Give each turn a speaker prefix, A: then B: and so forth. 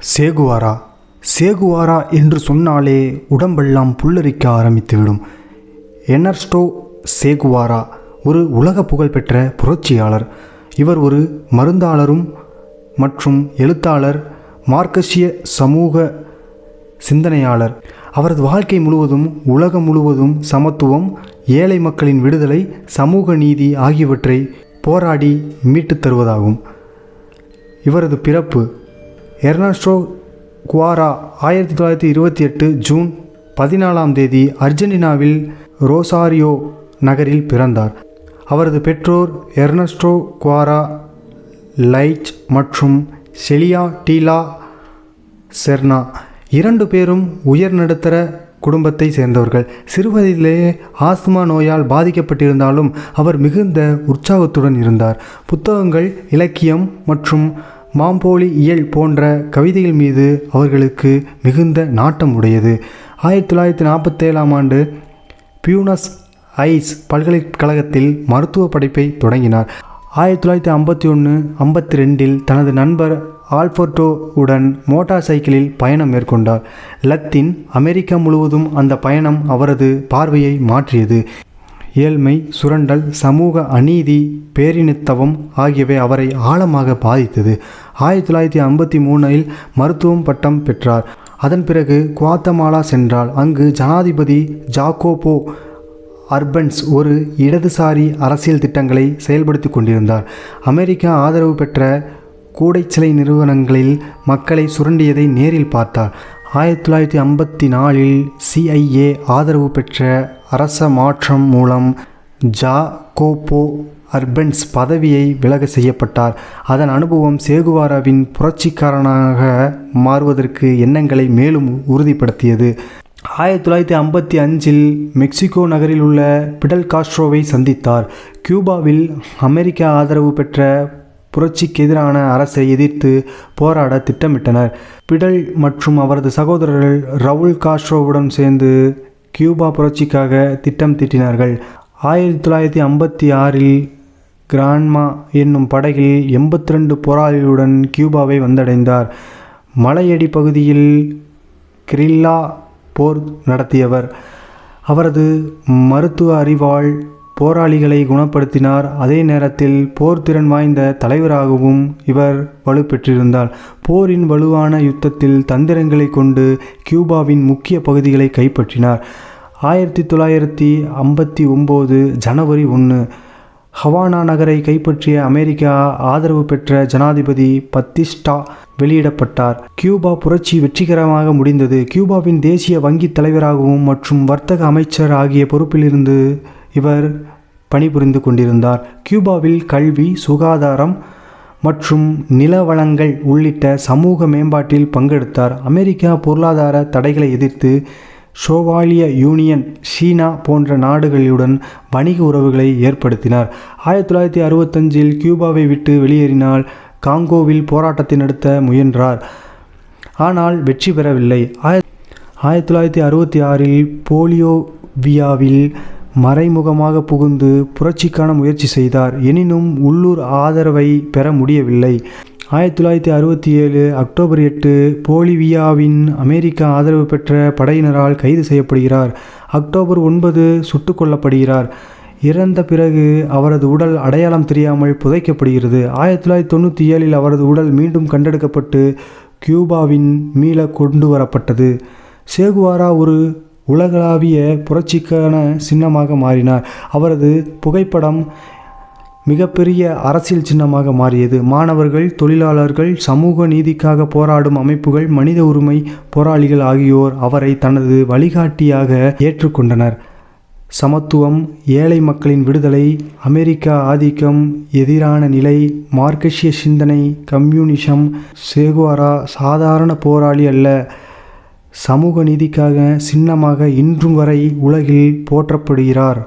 A: சேகுவாரா? சேகுவாரா என்று சொன்னாலே உடம்பெல்லாம் புல்லரிக்க ஆரம்பித்துவிடும். எனர்ஸ்டோ சேகுவாரா ஒரு உலக புகழ்பெற்ற புரட்சியாளர். இவர் ஒரு மருந்தாளரும் மற்றும் எழுத்தாளர் மார்க்கசிய சமூக சிந்தனையாளர். அவரது வாழ்க்கை முழுவதும் உலகம் முழுவதும் சமத்துவம் ஏழை மக்களின் விடுதலை சமூக நீதி ஆகியவற்றை போராடி மீட்டுத் தருவதாகும். இவரது பிறப்பு எர்னஸ்டோ குவாரா ஆயிரத்தி தொள்ளாயிரத்தி இருபத்தி எட்டு ஜூன் பதினாலாம் தேதி அர்ஜென்டினாவில் ரோசாரியோ நகரில் பிறந்தார். அவரது பெற்றோர் எர்னஸ்டோ குவாரா லைச் மற்றும் செலியா டீலா செர்னா இரண்டு பேரும் உயர் நடுத்தர குடும்பத்தை சேர்ந்தவர்கள். சிறுவயதிலேயே ஆஸ்துமா நோயால் பாதிக்கப்பட்டிருந்தாலும் அவர் மிகுந்த உற்சாகத்துடன் இருந்தார். புத்தகங்கள் இலக்கியம் மற்றும் மாம்போலி இயல் போன்ற கவிதைகள் மீது அவர்களுக்கு மிகுந்த நாட்டம் உடையது. ஆயிரத்தி தொள்ளாயிரத்தி நாற்பத்தேழாம் ஆண்டு பியூனஸ் ஐஸ் பல்கலைக்கழகத்தில் மருத்துவ படிப்பை தொடங்கினார். ஆயிரத்தி தொள்ளாயிரத்தி ஐம்பத்தி ஒன்று ஐம்பத்தி ரெண்டில் தனது நண்பர் ஆல்பர்டோ உடன் மோட்டார் சைக்கிளில் பயணம் மேற்கொண்டார். லத்தீன் அமெரிக்கா முழுவதும் அந்த பயணம் அவரது பார்வையை மாற்றியது. ஏழ்மை சுரண்டல் சமூக அநீதி பேரினத்தவம் ஆகியவை அவரை ஆழமாக பாதித்தது. ஆயிரத்தி தொள்ளாயிரத்தி ஐம்பத்தி மூணில் மருத்துவம் பட்டம் பெற்றார். அதன் பிறகு குவாத்தமாலா சென்றால் அங்கு ஜனாதிபதி ஜாக்கோபோ அர்பன்ஸ் ஒரு இடதுசாரி அரசியல் திட்டங்களை செயல்படுத்தி கொண்டிருந்தார். அமெரிக்கா ஆதரவு பெற்ற கூடைச்சிலை நிறுவனங்களில் மக்களை சுரண்டியதை நேரில் பார்த்தார். ஆயிரத்தி தொள்ளாயிரத்தி ஐம்பத்தி நாலில் சிஐஏ ஆதரவு பெற்ற அரச மாற்றம் மூலம் ஜாகோபோ அர்பன்ஸ் பதவியை விலக செய்யப்பட்டார். அதன் அனுபவம் சேகுவாராவின் புரட்சிக்காரனாக மாறுவதற்கு எண்ணங்களை மேலும் உறுதிப்படுத்தியது. ஆயிரத்தி தொள்ளாயிரத்தி ஐம்பத்தி அஞ்சில் மெக்சிகோ நகரில் உள்ள பிடல் காஸ்ட்ரோவை சந்தித்தார். கியூபாவில் அமெரிக்கா ஆதரவு பெற்ற புரட்சிக்கு எதிரான அரசை எதிர்த்து போராட திட்டமிட்டனர். பிடல் மற்றும் அவரது சகோதரர்கள் ரவுல் காஸ்ட்ரோவுடன் சேர்ந்து கியூபா புரட்சிக்காக திட்டம் தீட்டினார்கள். ஆயிரத்தி தொள்ளாயிரத்தி ஐம்பத்தி ஆறில் கிரான்மா என்னும் படகில் எண்பத்தி ரெண்டு போராளிகளுடன் கியூபாவை வந்தடைந்தார். மலையடி பகுதியில் கிரில்லா போர் நடத்தியவர். அவரது மருத்துவ அறிவால் போராளிகளை குணப்படுத்தினார். அதே நேரத்தில் போர்த்திறன் வாய்ந்த தலைவராகவும் இவர் வலுப்பெற்றிருந்தார். போரின் வலுவான யுத்தத்தில் தந்திரங்களை கொண்டு கியூபாவின் முக்கிய பகுதிகளை கைப்பற்றினார். ஆயிரத்தி தொள்ளாயிரத்தி ஐம்பத்தி ஒம்பது ஜனவரி ஒன்று ஹவானா நகரை கைப்பற்றிய அமெரிக்கா ஆதரவு பெற்ற ஜனாதிபதி பத்திஸ்டா வெளியிடப்பட்டார். கியூபா புரட்சி வெற்றிகரமாக முடிந்தது. கியூபாவின் தேசிய வங்கி தலைவராகவும் மற்றும் வர்த்தக அமைச்சர் ஆகிய பொறுப்பிலிருந்து இவர் பணிபுரிந்து கொண்டிருந்தார். கியூபாவில் கல்வி சுகாதாரம் மற்றும் நில வளங்கள் உள்ளிட்ட சமூக மேம்பாட்டில் பங்கெடுத்தார். அமெரிக்கா பொருளாதார தடைகளை எதிர்த்து சோவாலிய யூனியன் சீனா போன்ற நாடுகளுடன் வணிக உறவுகளை ஏற்படுத்தினார். ஆயிரத்தி தொள்ளாயிரத்தி அறுபத்தஞ்சில் கியூபாவை விட்டு வெளியேறினால் காங்கோவில் போராட்டத்தை நடத்த முயன்றார். ஆனால் வெற்றி பெறவில்லை. ஆயிரத்தி தொள்ளாயிரத்தி அறுபத்தி ஆறில் போலியோவியாவில் மறைமுகமாக புகுந்து புரட்சிக்கான முயற்சி செய்தார். எனினும் உள்ளூர் ஆதரவை பெற முடியவில்லை. ஆயிரத்தி தொள்ளாயிரத்தி அறுபத்தி ஏழு அக்டோபர் எட்டு போலிவியாவின் அமெரிக்க ஆதரவு பெற்ற படையினரால் கைது செய்யப்படுகிறார். அக்டோபர் ஒன்பது சுட்டுக் கொல்லப்படுகிறார். இறந்த பிறகு அவரது உடல் அடையாளம் தெரியாமல் புதைக்கப்படுகிறது. ஆயிரத்தி தொள்ளாயிரத்தி தொண்ணூற்றி ஏழில் அவரது உடல் மீண்டும் கண்டெடுக்கப்பட்டு கியூபாவின் மீள கொண்டு வரப்பட்டது. சேகுவாரா ஒரு உலகளாவிய புரட்சிக்கான சின்னமாக மாறினார். அவரது புகைப்படம் மிகப்பெரிய அரசியல் சின்னமாக மாறியது. மாணவர்கள் தொழிலாளர்கள் சமூக நீதிக்காக போராடும் அமைப்புகள் மனித உரிமை போராளிகள் ஆகியோர் அவரை தனது வழிகாட்டியாக ஏற்றுக்கொண்டனர். சமத்துவம் ஏழை மக்களின் விடுதலை அமெரிக்கா ஆதிக்கம் எதிரான நிலை மார்க்கசிய சிந்தனை கம்யூனிசம் சேகுவாரா சாதாரண போராளி அல்ல. சமூக நீதிக்காக சின்னமாக இன்றும் வரை உலகில் போற்றப்படுகிறார்.